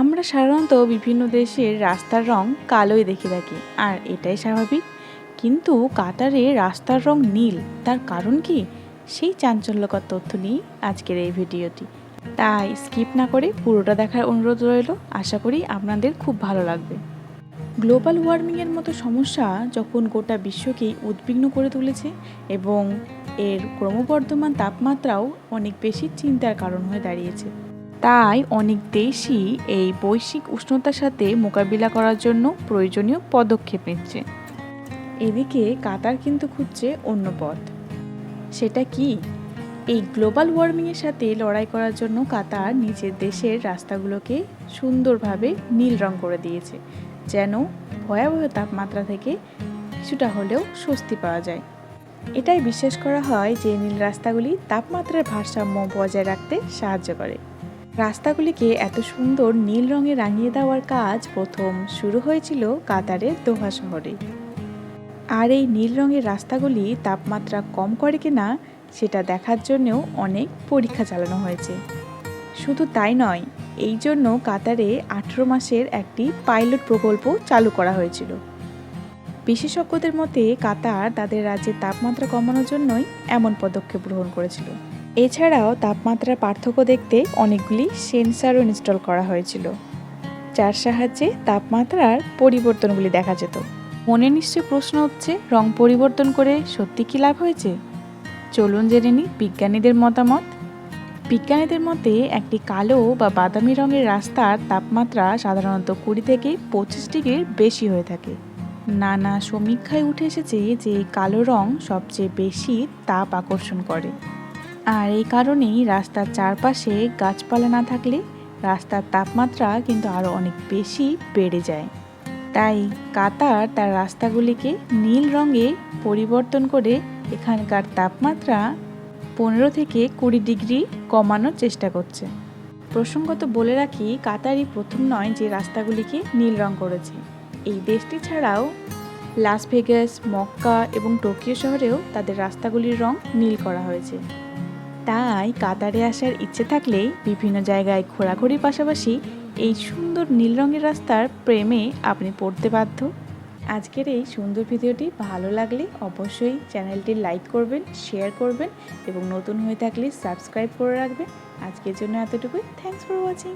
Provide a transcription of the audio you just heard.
আমরা সাধারণত বিভিন্ন দেশের রাস্তার রং কালোই দেখে থাকি, আর এটাই স্বাভাবিক। কিন্তু কাতারে রাস্তার রং নীল, তার কারণ কি? সেই চাঞ্চল্যকর তথ্য নিয়ে আজকের এই ভিডিওটি। তাই স্কিপ না করে পুরোটা দেখার অনুরোধ রইল। আশা করি আপনাদের খুব ভালো লাগবে। গ্লোবাল ওয়ার্মিংয়ের মতো সমস্যা যখন গোটা বিশ্বকেই উদ্বিগ্ন করে তুলেছে এবং এর ক্রমবর্ধমান তাপমাত্রাও অনেক বেশি চিন্তার কারণ হয়ে দাঁড়িয়েছে। তাই অনেক দেশই এই বৈশ্বিক উষ্ণতার সাথে মোকাবিলা করার জন্য প্রয়োজনীয় পদক্ষেপ নিচ্ছে। এদিকে কাতার কিন্তু খুঁজছে অন্য পথ। সেটা কি? এই গ্লোবাল ওয়ার্মিংয়ের সাথে লড়াই করার জন্য কাতার নিজের দেশের রাস্তাগুলোকে সুন্দরভাবে নীল রং করে দিয়েছে, যেন ভয়াবহ তাপমাত্রা থেকে কিছুটা হলেও স্বস্তি পাওয়া যায়। এটাই বিশ্বাস করা হয় যে নীল রাস্তাগুলি তাপমাত্রার ভারসাম্য বজায় রাখতে সাহায্য করে। রাস্তাগুলিকে এত সুন্দর নীল রঙে রাঙিয়ে দেওয়ার কাজ প্রথম শুরু হয়েছিল কাতারের দোহা শহরে। আর এই নীল রঙের রাস্তাগুলি তাপমাত্রা কম করে কিনা সেটা দেখার জন্যও অনেক পরীক্ষা চালানো হয়েছে। শুধু তাই নয়, এই জন্য কাতারে আঠেরো মাসের একটি পাইলট প্রকল্প চালু করা হয়েছিল। বিশেষজ্ঞদের মতে কাতার তাদের রাজ্যের তাপমাত্রা কমানোর জন্যই এমন পদক্ষেপ গ্রহণ করেছিল। এছাড়াও তাপমাত্রার পার্থক্য দেখতে অনেকগুলি সেন্সারও ইনস্টল করা হয়েছিল, যার সাহায্যে তাপমাত্রার পরিবর্তনগুলি দেখা যেত। মনে নিশ্চয় প্রশ্ন হচ্ছে রং পরিবর্তন করে সত্যি কি লাভ হয়েছে? চলুন জেনে নিই বিজ্ঞানীদের মতামত। বিজ্ঞানীদের মতে, একটি কালো বা বাদামি রঙের রাস্তার তাপমাত্রা সাধারণত কুড়ি থেকে পঁচিশ ডিগ্রির বেশি হয়ে থাকে। নানা সমীক্ষায় উঠে এসেছে যে কালো রং সবচেয়ে বেশি তাপ আকর্ষণ করে। আর এই কারণেই রাস্তার চারপাশে গাছপালা না থাকলে রাস্তার তাপমাত্রা কিন্তু আরও অনেক বেশি বেড়ে যায়। তাই কাতার তার রাস্তাগুলিকে নীল রঙে পরিবর্তন করে এখানকার তাপমাত্রা পনেরো থেকে কুড়ি ডিগ্রি কমানোর চেষ্টা করছে। প্রসঙ্গত বলে রাখি, কাতারই প্রথম নয় যে রাস্তাগুলিকে নীল রং করেছে। এই দেশটি ছাড়াও লাস ভেগাস, মক্কা এবং টোকিও শহরেও তাদের রাস্তাগুলির রং নীল করা হয়েছে। তাই কাতারে আসার ইচ্ছে থাকলে বিভিন্ন জায়গায় ঘোরাঘুরির পাশাপাশি এই সুন্দর নীল রঙের রাস্তার প্রেমে আপনি পড়তে বাধ্য। আজকের এই সুন্দর ভিডিওটি ভালো লাগলে অবশ্যই চ্যানেলটি লাইক করবেন, শেয়ার করবেন এবং নতুন হয়ে থাকলে সাবস্ক্রাইব করে রাখবেন। আজকের জন্য এতটুকুই। Thanks for watching